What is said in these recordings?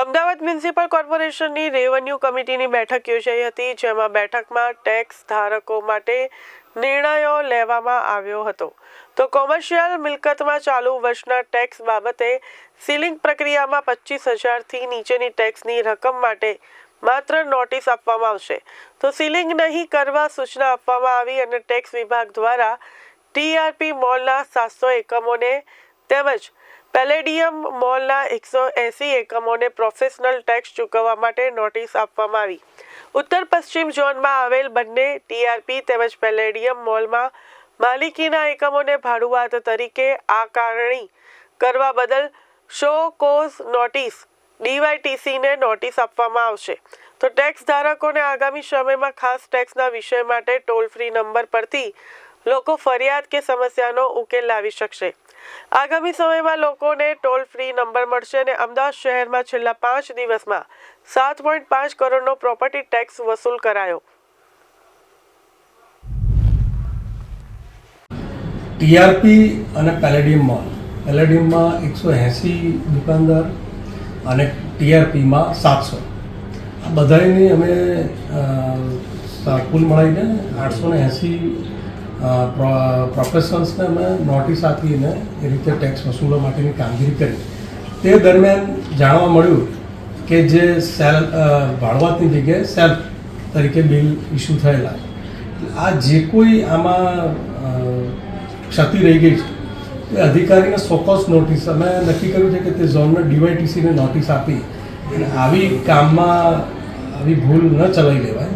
Ahmedabad municipal કોર્પોરેશનની revenue કમિટીની બેઠક યોજાઈ હતી, જેમાં બેઠકમાં ટેક્સ ધારકો માટે નિર્ણયો લેવામાં આવ્યો હતો. તો કોમર્શિયલ મિલકતમાં ચાલુ વર્ષના ટેક્સ બાબતે સીલિંગ પ્રક્રિયામાં પચીસ હજારથી નીચેની ટેક્સની રકમ માટે માત્ર નોટિસ આપવામાં આવશે. તો સીલિંગ નહીં કરવા સૂચના આપવામાં આવી અને ટેક્સ વિભાગ દ્વારા ટીઆરપી મોલના સાતસો એકમોને તેમજ પેલેડિયમ મોલના એકસો એંસી એકમોને પ્રોફેશનલ ટેક્સ ચૂકવવા માટે નોટિસ આપવામાં આવી. ઉત્તર પશ્ચિમ ઝોનમાં આવેલ બંને ટીઆરપી તેમજ પેલેડિયમ મોલમાં માલિકીના એકમોને ભાડુઆત તરીકે આકારણી કરવા બદલ શો કોઝ નોટિસ, ડીવાયટીસીને નોટિસ આપવામાં આવશે. તો ટેક્સ ધારકોને આગામી સમયમાં ખાસ ટેક્સના વિષય માટે ટોલ ફ્રી નંબર પરથી લોકો ફરિયાદ કે સમસ્યાનો ઉકેલ લાવી શકશે. આગામી સમયમાં લોકોને ટોલ ફ્રી નંબર મળશે અને અમદાવાદ શહેરમાં છેલ્લા પાંચ દિવસમાં સાત પોઈન્ટ પાંચ કરોડનો પ્રોપર્ટી ટેક્સ વસૂલ કરાયો. ટીઆરપી અને પેલેડિયમમાં પેલેડિયમમાં એકસો એંસી દુકાનદાર અને ટીઆરપીમાં સાતસો. આ બધાની અમે કુલ મળીને આઠસો ને એંસી પ્રોફેશનલ્સને અમે નોટિસ આપીને એ રીતે ટેક્સ વસૂલવા માટેની કામગીરી કરી. તે દરમિયાન જાણવા મળ્યું કે જે સેલ અ, જગ્યાએ સેલ્ફ તરીકે બિલ ઇસ્યુ થયેલા. આ જે કોઈ આમાં ક્ષતિ રહી ગઈ છે એ અધિકારીને સોકોસ નોટિસ અમે નક્કી કર્યું છે કે તે ઝોનને ડીવાયટીસીને નોટિસ આપી અને આવી કામમાં આવી ભૂલ ન ચલાવી લેવાય.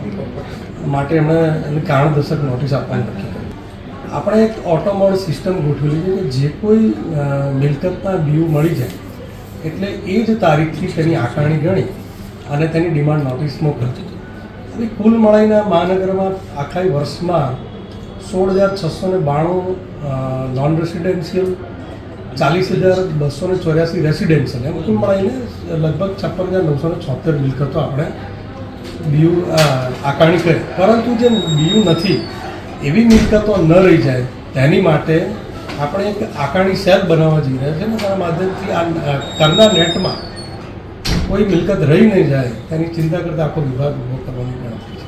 માટે એમણે એને કારણદર્શક નોટિસ આપવાની નક્કી કર્યું. આપણે એક ઓટોમોડ સિસ્ટમ ગોઠવેલી છે કે જે કોઈ મિલકતના બીયુ મળી જાય, એટલે એ જ તારીખથી તેની આકારણી ગણી અને તેની ડિમાન્ડ નોટિસ મોકલતી અને કુલ મળીને મહાનગરમાં આખા વર્ષમાં સોળ હજાર છસો ને બાણું નોન રેસિડેન્શિયલ ચાલીસ હજાર બસો ને ચોર્યાસી રેસિડેન્શિયલ એમ કુલ મળીને લગભગ છપ્પન હજાર નવસો ને છોતેર મિલકતો આપણે બીયુ આકારણી કરી. પરંતુ જે બીયુ નથી એવી મિલકતો ન રહી જાય તેની માટે આપણે એક આકારણી સેલ બનાવવા જઈ રહ્યા છે ને તેના માધ્યમથી આ અ, કરના નેટમાં કોઈ મિલકત રહી નહીં જાય તેની ચિંતા કરતા આખો વિભાગ ઊભો કરવાની ગણતરી છે.